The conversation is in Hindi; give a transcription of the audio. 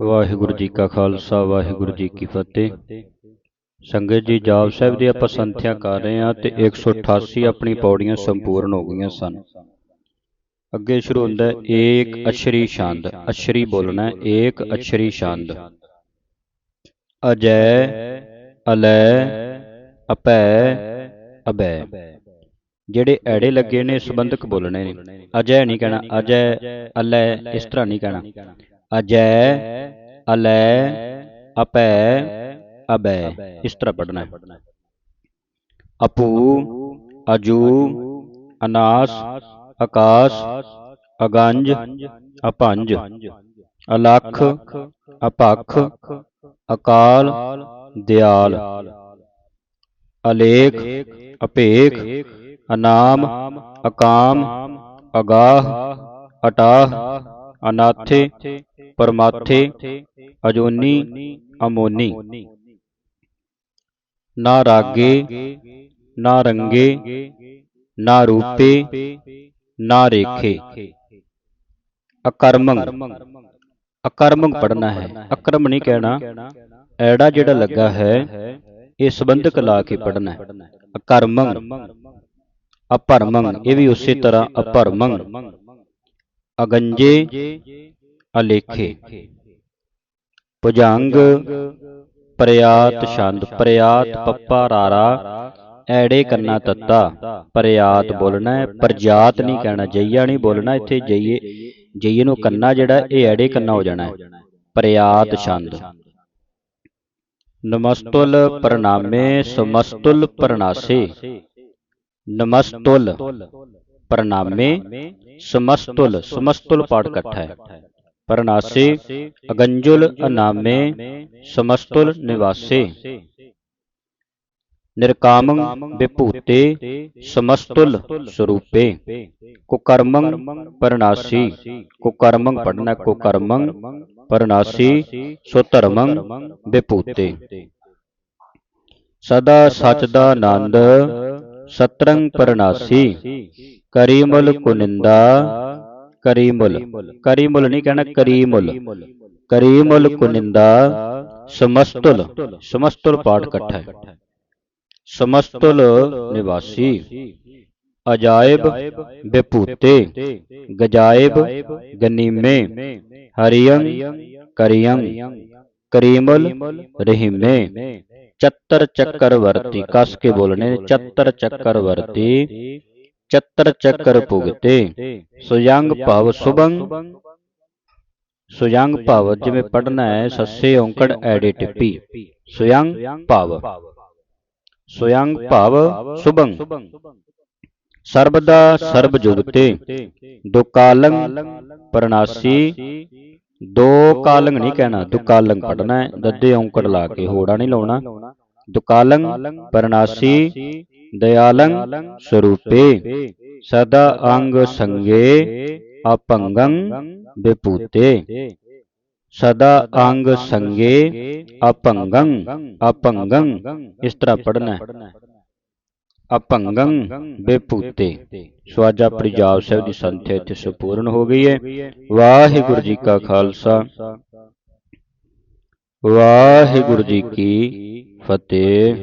ਵਾਹਿਗੁਰੂ ਜੀ ਕਾ ਖਾਲਸਾ, ਵਾਹਿਗੁਰੂ ਜੀ ਕੀ ਫਤਿਹ। ਸੰਗਤ ਜੀ, ਜਾਪ ਸਾਹਿਬ ਦੀ ਆਪਾਂ ਸੰਥਿਆ ਕਰ ਰਹੇ ਹਾਂ ਤੇ 188 ਆਪਣੀ ਪੌੜੀਆਂ ਸੰਪੂਰਨ ਹੋ ਗਈਆਂ ਸਨ। ਅੱਗੇ ਸ਼ੁਰੂ ਹੁੰਦਾ ਏਕ ਅਸ਼ਰੀ ਛੰਦ। ਅਸ਼ਰੀ ਬੋਲਣਾ ਏਕ ਅਸ਼ਰੀ ਛੰਦ। ਅਜੈ, ਅਲੈ, ਅਪੈ, ਅਬੈ। ਜਿਹੜੇ ਐੜੇ ਲੱਗੇ ਨੇ ਸੰਬੰਧਕ ਬੋਲਣੇ ਨੇ। ਅਜੈ ਨਹੀਂ ਕਹਿਣਾ, ਅਜੈ, ਅਲੈ, ਇਸ ਤਰ੍ਹਾਂ ਨਹੀਂ ਕਹਿਣਾ। अजय अलय अपय अभय इस तरह पढ़ना है। अपू, अजू, अनास आकाश अगंज अपंज अलख, अपख, अकाल, दयाल। अलेख, अपेख, अनाम, अकाम, अगाह, अटाह अनाथे परमाथे अजोनी अमोनी। ना रागे ना रंगे ना रूपे ना रेखे अकर्मंग। अकर्मंग। पढ़ना है। अकर्म नहीं कहना। एड़ा जेड़ा लगा है ये संबंधक ला के पढ़ना है। अकर्मंग। अपरमंग ये भी उसी तरह अपरमंग। ਅਗੰਜੇ ਅਲੇਖੇ। ਭੁਜੰਗ ਪ੍ਰਿਆਤ ਛੰਦ ਪ੍ਰਿਆਤ ਪੱਪਾ ਰਾਰਾ, ਐੜੇ ਕੰਨਾ ਤੱਤਾ। ਪ੍ਰਿਆਤ ਬੋਲਣਾ ਪ੍ਰਜਾਤ ਨਹੀਂ ਕਹਿਣਾ, ਜਈਆ ਨਹੀਂ ਬੋਲਣਾ, ਇੱਥੇ ਜਈਏ ਜਈਏ ਨੂੰ ਕੰਨਾ ਜਿਹੜਾ, ਇਹ ਐੜੇ ਕੰਨਾ ਹੋ ਜਾਣਾ ਹੈ। ਪ੍ਰਿਆਤ ਛੰਦ। ਨਮਸਤੁਲ ਪ੍ਰਣਾਮੇ, ਸਮਸਤੁਲ ਪ੍ਰਣਾਸੇ। ਨਮਸਤੁਲ। प्रणामे समस्तुल समस्तुल पाठ इकट्ठा है। प्रणासे अगंजुल अनामे समस्तुल निवासे। निरकाम विभूते समस्तुल स्वरूपे। कुकर्मं परनासी। कुकर्मं पढ़ना कुकर्मं परनासी स्वधर्मं विभूते सदा सचदानंद सतरंग परनासी। करीमल कुनिंदा। करीमल। करीमल। नहीं कहना करीमल करीमल। कुनिंदा। समस्तल। समस्तल। पाठ कट्ठा है। समस्तल निवासी। अजायब बेपूते। गजायब गनीमे। हरियंग करियंग करीमल रहीमे। चतर चक्रवर्ती कस के बोलने चतर चक्रवर्ती चतर चक्र भुगते सुयंग भव सुबंग सुयंग भव जिमें पढ़ना है सस्से ओंकड़ एडिट पी सुयंग भव सुयंग भव सुबंग सर्वदा सर्व जुगते दुकालंग प्रणासी दो कालंग नहीं कहना दुकालंग पढ़ना है दद्दे औंकड़ ला के होड़ा नहीं लाना दुकालंग परनासी दयालंग स्वरूपे सदा अंग संगे अपंगंग बेपूते सदा अंग संगे अपंगंग अपंगंग इस तरह पढ़ना है। ਅਪੰਗੰ ਬੇਪੂਤੇ। ਸੋ ਅੱਜ ਆਪਣੀ ਜਾਪ ਸਾਹਿਬ ਦੀ ਸੰਥਿਆ ਇੱਥੇ ਸੰਪੂਰਨ ਹੋ ਗਈ ਹੈ। ਵਾਹਿਗੁਰੂ ਜੀ ਕਾ ਖਾਲਸਾ। ਵਾਹਿਗੁਰੂ ਜੀ ਕੀ ਫਤਿਹ।